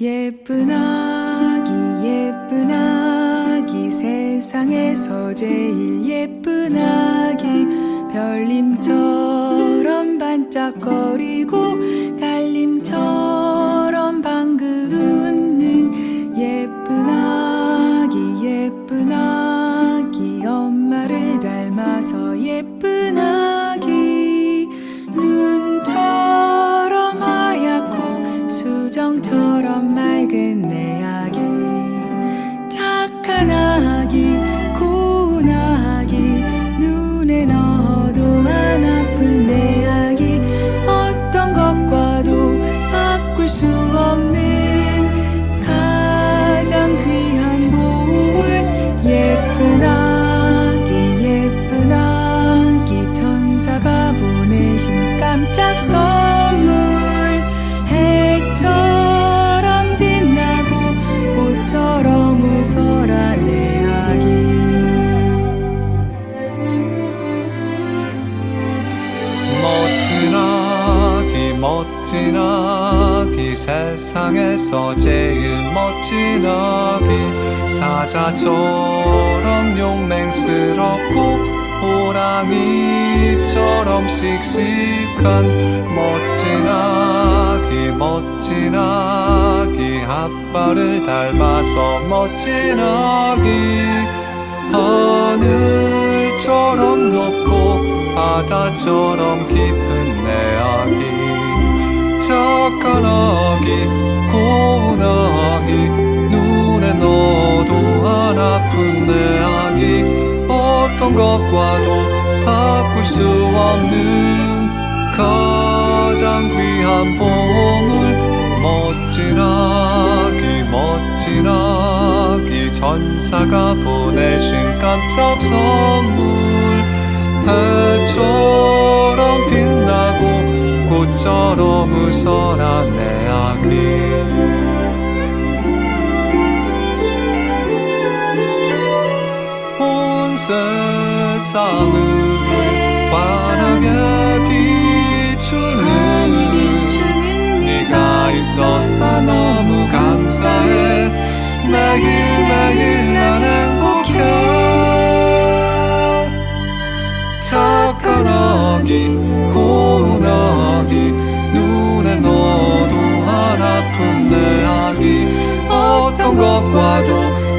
예쁜 아기 예쁜 아기 세상에서 제일 예쁜 아기 별님처럼 반짝거리고 달님처럼 방긋 웃는 예쁜 아기 예쁜 아기. 엄마를 닮아서 예쁜 아기 멋진 아기 세상에서 제일 멋진 아기 사자처럼 용맹스럽고 호랑이처럼 씩씩한 멋진 아기 멋진 아기 아빠를 닮아서 멋진 아기 하늘처럼 높고 바다처럼 깊은 내 것과도 바꿀 수 없는 가장 귀한 보물 멋진 아기 멋진 아기 천사가 보내신 깜짝 선물 매일 매일 난 행복해 착한 아기 고운 아기 눈에 넣어도 안 아픈 내 아기 어떤 것과도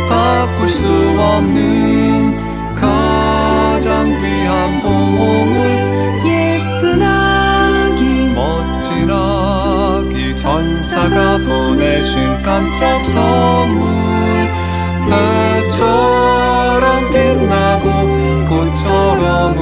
바꿀 수 없는 천사가 보내신 깜짝 선물. 해처럼 빛나고 꽃처럼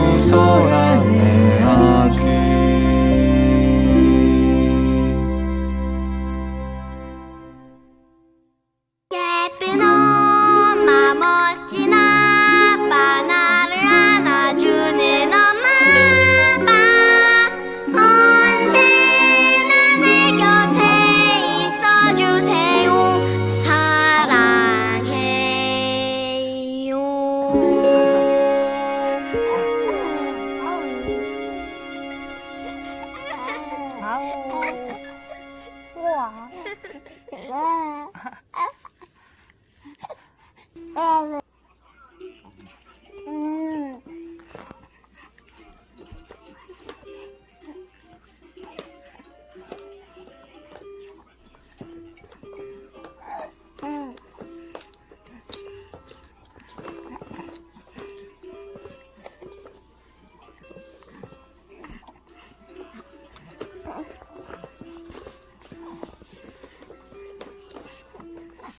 사랑해요